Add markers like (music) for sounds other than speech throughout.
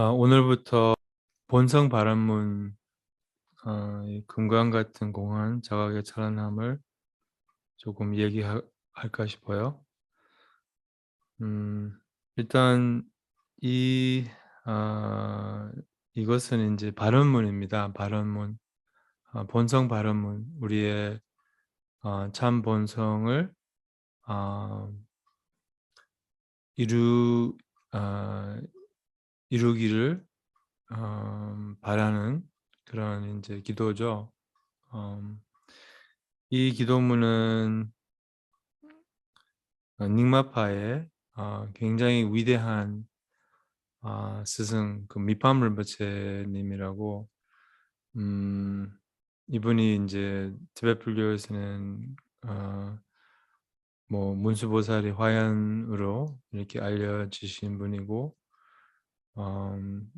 아, 오늘부터 본성 발언문 어, 이 금강 같은 공헌 자각의 찬란함을 조금 얘기할까 싶어요. 음, 일단 이 아, 이것은 이제 발언문입니다. 발언문, 아, 본성 발언문, 우리의 아, 참 본성을 아, 이루 아, 이루기를 음, 바라는 그런 이제 기도죠. 음, 이 기도문은 어, 닉마파의 어, 굉장히 위대한 아, 스승 그 밑밤을 버체님이라고 음, 이분이 이제 티베트 불교에서는 어, 뭐 문수보살이 화연으로 이렇게 알려지신 분이고 음,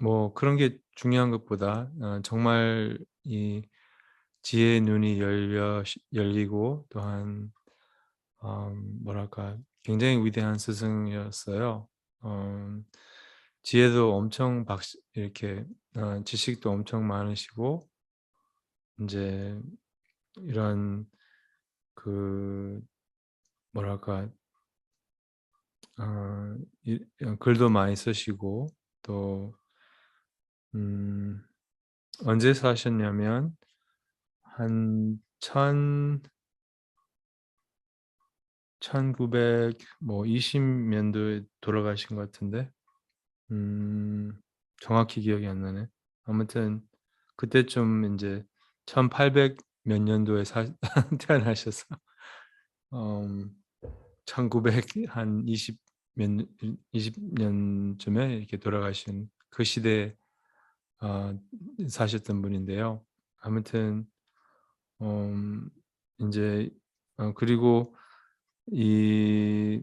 뭐 그런 게 중요한 것보다 어, 정말 이 지혜의 눈이 열려 열리고 또한 음, 뭐랄까 굉장히 위대한 스승이었어요. 음, 지혜도 엄청 박 이렇게 어, 지식도 엄청 많으시고 이제 이런 그 뭐랄까 어, 이, 어, 글도 많이 쓰시고 또 음, 언제 사셨냐면 한 천 1920년도에 돌아가신 것 같은데 음, 정확히 기억이 안 나네. 아무튼 그때쯤 이제 1800 몇 년도에 사, (laughs) 태어나셔서 음, 1900 한 20 몇, 20년쯤에 이렇게 돌아가신 그 시대에 어, 사셨던 분인데요. 아무튼 음, 이제 어, 그리고 이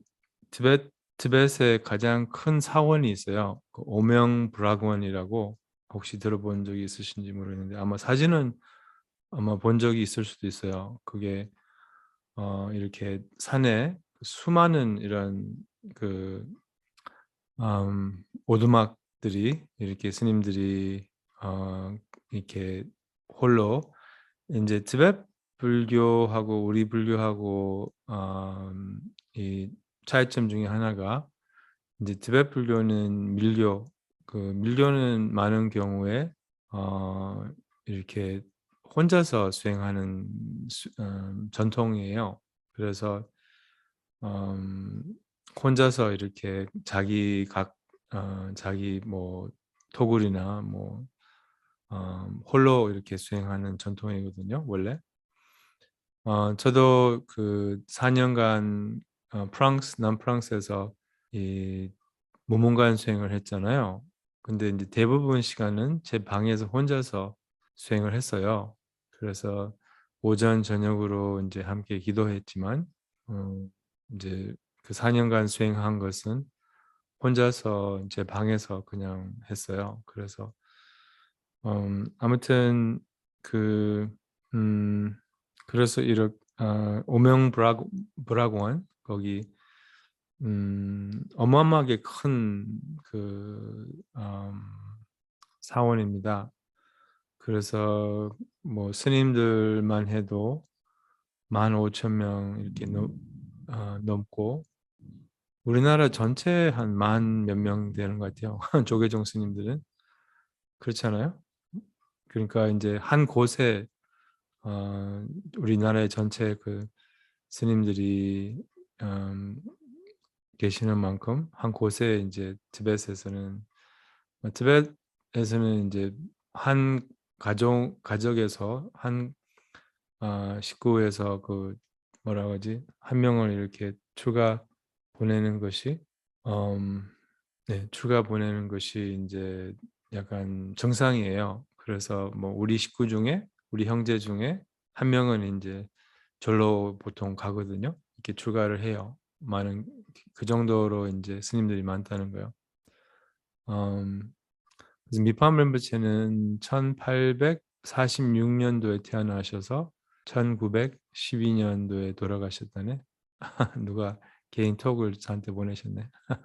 티베트 티벳에 가장 큰 사원이 있어요. 그 오명 브라곤이라고 혹시 들어본 적이 있으신지 모르겠는데 아마 사진은 아마 본 적이 있을 수도 있어요. 그게 어, 이렇게 산에 수많은 이런 그 음, 오두막들이 이렇게 스님들이 어, 이렇게 홀로 이제 티베트 불교하고 우리 불교하고 음, 이 차이점 중에 하나가 이제 티베트 불교는 밀교 그 밀교는 많은 경우에 어, 이렇게 혼자서 수행하는 수, 음, 전통이에요. 그래서 음, 혼자서 이렇게 자기 각 어, 자기 뭐 토굴이나 뭐 어, 홀로 이렇게 수행하는 전통이거든요. 원래. 어, 저도 그 4년간 어, 프랑스 남프랑스에서 이 모문관 수행을 했잖아요. 근데 이제 대부분 시간은 제 방에서 혼자서 수행을 했어요. 그래서 오전 저녁으로 이제 함께 기도했지만 어, 이제 그 4년간 수행한 것은 혼자서 제 방에서 그냥 했어요. 그래서 음, 아무튼 그 음, 그래서 이렇게 어, 오명 브라고, 브라고원 거기 음, 어마어마하게 큰그 음, 사원입니다. 그래서 뭐 스님들만 해도 만 오천 명 이렇게 넘, 어, 넘고 우리나라 전체 한 만 몇 명 되는 것 같아요. (laughs) 조계종 스님들은 그렇잖아요. 그러니까 이제 한 곳에 어, 우리나라의 전체 그 스님들이 음, 계시는 만큼 한 곳에 이제 티벳에서는 뭐 티벳에서는 이제 한 가족 가족에서 한 어, 식구에서 그 뭐라고 하지 한 명을 이렇게 추가 보내는 것이 음, 네 추가 보내는 것이 이제 약간 정상이에요. 그래서 뭐 우리 식구 중에 우리 형제 중에 한 명은 이제 절로 보통 가거든요. 이렇게 출가를 해요. 많은 그 정도로 이제 스님들이 많다는 거예요. 음, 그래서 미팜 렘버체는 1846년도에 태어나셔서 1912년도에 돌아가셨다네. (laughs) 누가 개인 톡을 저한테 보내셨네. (laughs)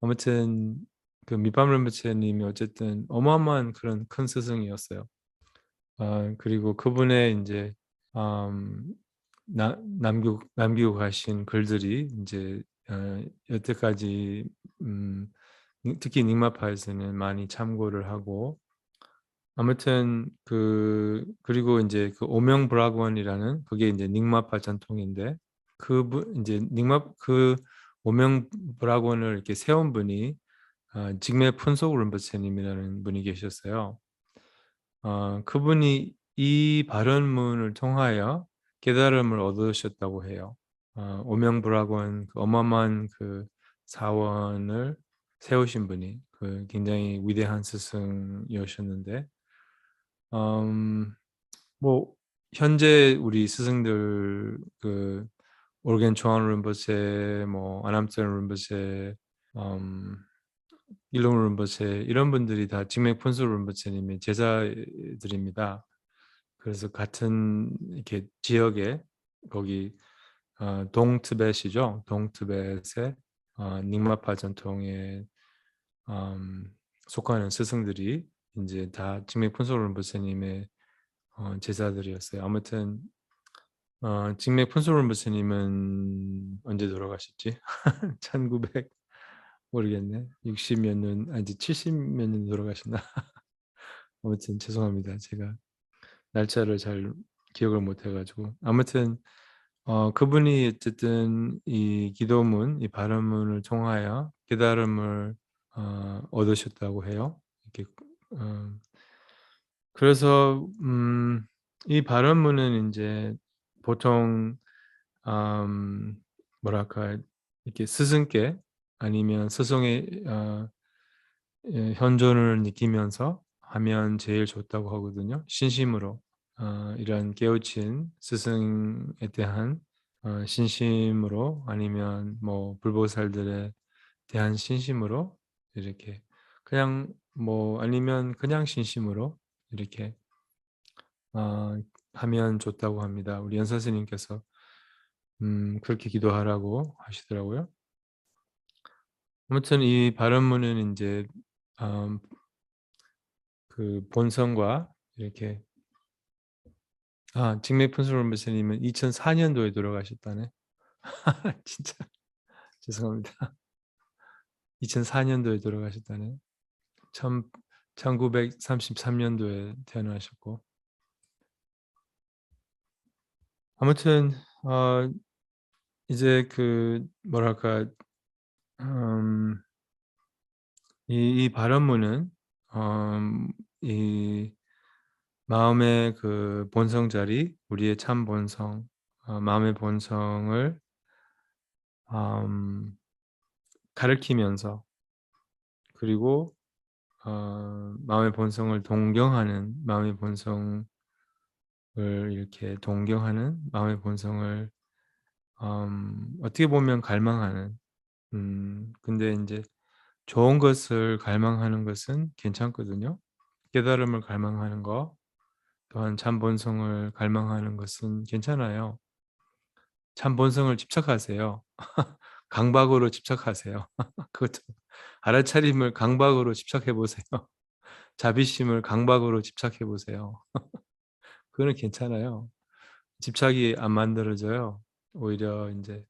아무튼 그 밑밥 rinpoche님이 어쨌든 어마어마한 그런 큰 스승이었어요. 아 그리고 그분의 인제 음 나 남기고 남기고 가신 글들이 인제 어 여태까지 음니 특히 닉마파에서는 많이 참고를 하고 아무튼 그 그리고 인제 그 오명 브라그원이라는 그게 인제 닉마파 전통인데 그분 인제 닉마 그 오명 브라그원을 이렇게 세운 분이 아 직매 푼속 rinpoche님이라는 분이 계셨어요. 어 그분이 이 발언문을 통하여 깨달음을 얻으셨다고 해요. 어 오명 브라그원 그 어마어마한 그 사원을 세우신 분이 그 굉장히 위대한 스승이셨는데 음 뭐 현재 우리 스승들 그 오르겐 초안 rinpoche 뭐 아람tzen rinpoche 음 일론 rinpoche 이런 분들이 다 직맥 푼속 rinpoche님의 제자들입니다. 그래서 같은 이렇게 지역에 거기 어 동티벳이죠. 동티벳의 어 닉마파 전통에 음 속하는 스승들이 인제 다 직맥 푼속 rinpoche님의 어 제자들이었어요. 아무튼 어 직맥 푼속 rinpoche님은 언제 돌아가셨지? (laughs) 1900 모르겠네. 60몇 년 아니지 70몇 년에 돌아가셨나? (laughs) 아무튼 죄송합니다. 제가 날짜를 잘 기억을 못 해 가지고. 아무튼 어 그분이 어쨌든 이 기도문 이 발언문을 통하여 깨달음을 어 얻으셨다고 해요. 이렇게 어 그래서 음 이 발언문은 인제 보통 음 뭐랄까 이렇게 스승께 아니면 스승의 어예 현존을 느끼면서 하면 제일 좋다고 하거든요. 신심으로 어 이런 깨우친 스승에 대한 어 신심으로 아니면 뭐 불보살들에 대한 신심으로 이렇게 그냥 뭐 아니면 그냥 신심으로 이렇게 어 하면 좋다고 합니다. 우리 연사 스님께서 음 그렇게 기도하라고 하시더라고요. 아무튼 이 발언문은 인제 음 그 본성과 이렇게 아 직맥 푼속 rinpoche님은 2004 년도에 돌아가셨다네. (laughs) 진짜 죄송합니다. 2004 년도에 돌아가셨다네. 천1933 년도에 태어나셨고 아무튼 어 이제 그 뭐랄까 음 이 이 발언문은 음 이 마음의 그 본성 자리, 우리의 참 본성, 어 마음의 본성을 음 가르치면서 그리고 어 마음의 본성을 동경하는 마음의 본성을 이렇게 동경하는 마음의 본성을 음 어떻게 보면 갈망하는 음 근데 인제 좋은 것을 갈망하는 것은 괜찮거든요. 깨달음을 갈망하는 거 또한 참 본성을 갈망하는 것은 괜찮아요. 참 본성을 집착하세요. (laughs) 강박으로 집착하세요. (laughs) 그것도 알아차림을 강박으로 집착해 보세요. (laughs) 자비심을 강박으로 집착해 보세요. 그거는 괜찮아요. 집착이 안 만들어져요. 오히려 인제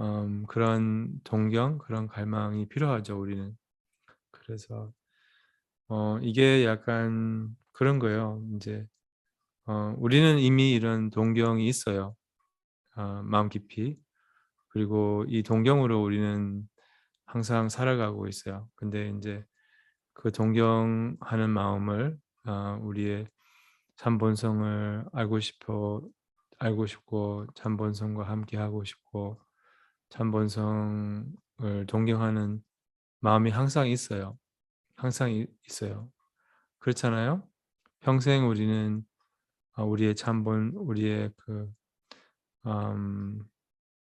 음 그런 동경, 그런 갈망이 필요하죠, 우리는. 그래서 어 이게 약간 그런 거예요. 인제 어 우리는 이미 이런 동경이 있어요. 어 마음 깊이. 그리고 이 동경으로 우리는 항상 살아가고 있어요. 근데 인제 그 동경하는 마음을 어 우리의 참 본성을 알고 싶어 알고 싶고 참 본성과 함께 하고 싶고 참 본성을 동경하는 마음이 항상 있어요. 항상 이 있어요. 그렇잖아요? 평생 우리는 어 우리의 참본 우리의 그 음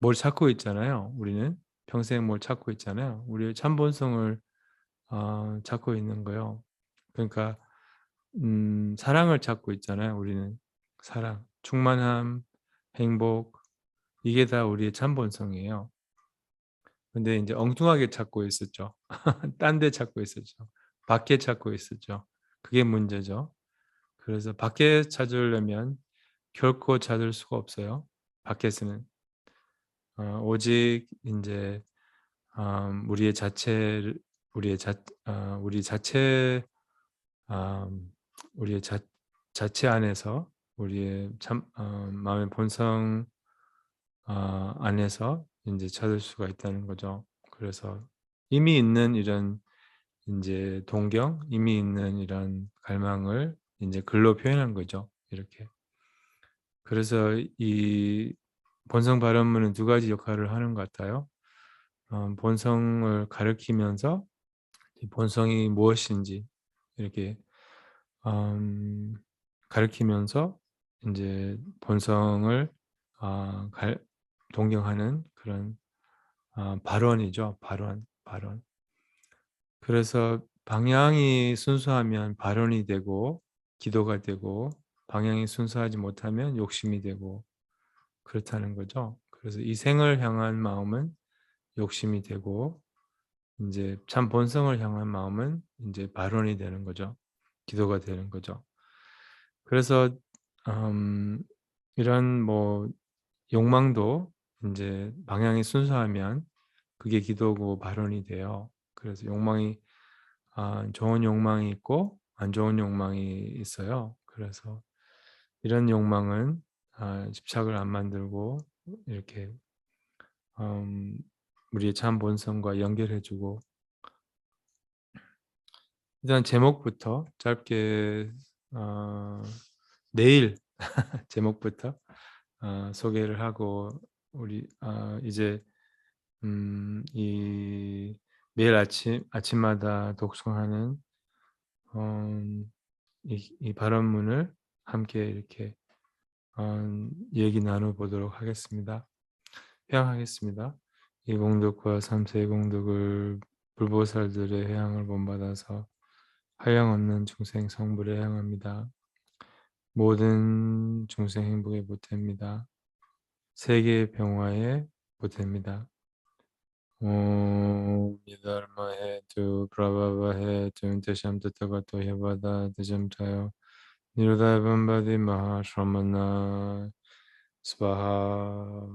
뭘 찾고 있잖아요, 우리는. 평생 뭘 찾고 있잖아요. 우리의 참 본성을 어 찾고 있는 거예요. 그러니까 음 사랑을 찾고 있잖아요, 우리는. 사랑, 충만함, 행복 이게 다 우리의 참 본성이에요. 근데 인제 엉뚱하게 찾고 있었죠. (laughs) 딴 데 찾고 있었죠. 밖에 찾고 있었죠. 그게 문제죠. 그래서 밖에 찾으려면 결코 찾을 수가 없어요 밖에서는. 어 오직 인제 음 우리의 자체를 우리의 자 어 우리 자체 음 우리의 자 자체 안에서 우리의 참 어 마음의 본성 어 안에서 인제 찾을 수가 있다는 거죠. 그래서 이미 있는 이런 인제 동경 이미 있는 이런 갈망을 인제 글로 표현한 거죠 이렇게. 그래서 이 본성 발현문은 두 가지 역할을 하는 것 같아요. 어 본성을 가리키면서 이 본성이 무엇인지 이렇게 음 가리키면서 인제 본성을 아 갈 동경하는 그런 아 발언이죠. 발언, 발언. 그래서 방향이 순수하면 발언이 되고 기도가 되고 방향이 순수하지 못하면 욕심이 되고 그렇다는 거죠. 그래서 이 생을 향한 마음은 욕심이 되고 인제 참 본성을 향한 마음은 인제 발언이 되는 거죠. 기도가 되는 거죠. 그래서 음 이런 뭐 욕망도 인제 방향이 순수하면 그게 기도고 발언이 돼요. 그래서 욕망이 아 좋은 욕망이 있고 안 좋은 욕망이 있어요. 그래서 이런 욕망은 아 집착을 안 만들고 이렇게 음 우리의 참 본성과 연결해 주고 일단 제목부터 짧게 어 내일 (laughs) 제목부터 어 소개를 하고 우리 아 이제 음 이 매일 아침 아침마다 독송하는 음이이 발언문을 함께 이렇게 어 얘기 나눠 보도록 하겠습니다. 회향하겠습니다. 이 공덕과 3 세의 공덕을 불보살들의 회향을 본받아서 하양 없는 중생 성불에 향합니다. 모든 중생 행복의 보태입니다. 세계 평화의 보태입니다. 옴 니달마해 두 브라바바해 두인테샴 뜻가토 해바다 드잠타요 니로다이반바디 마하라마나 스바하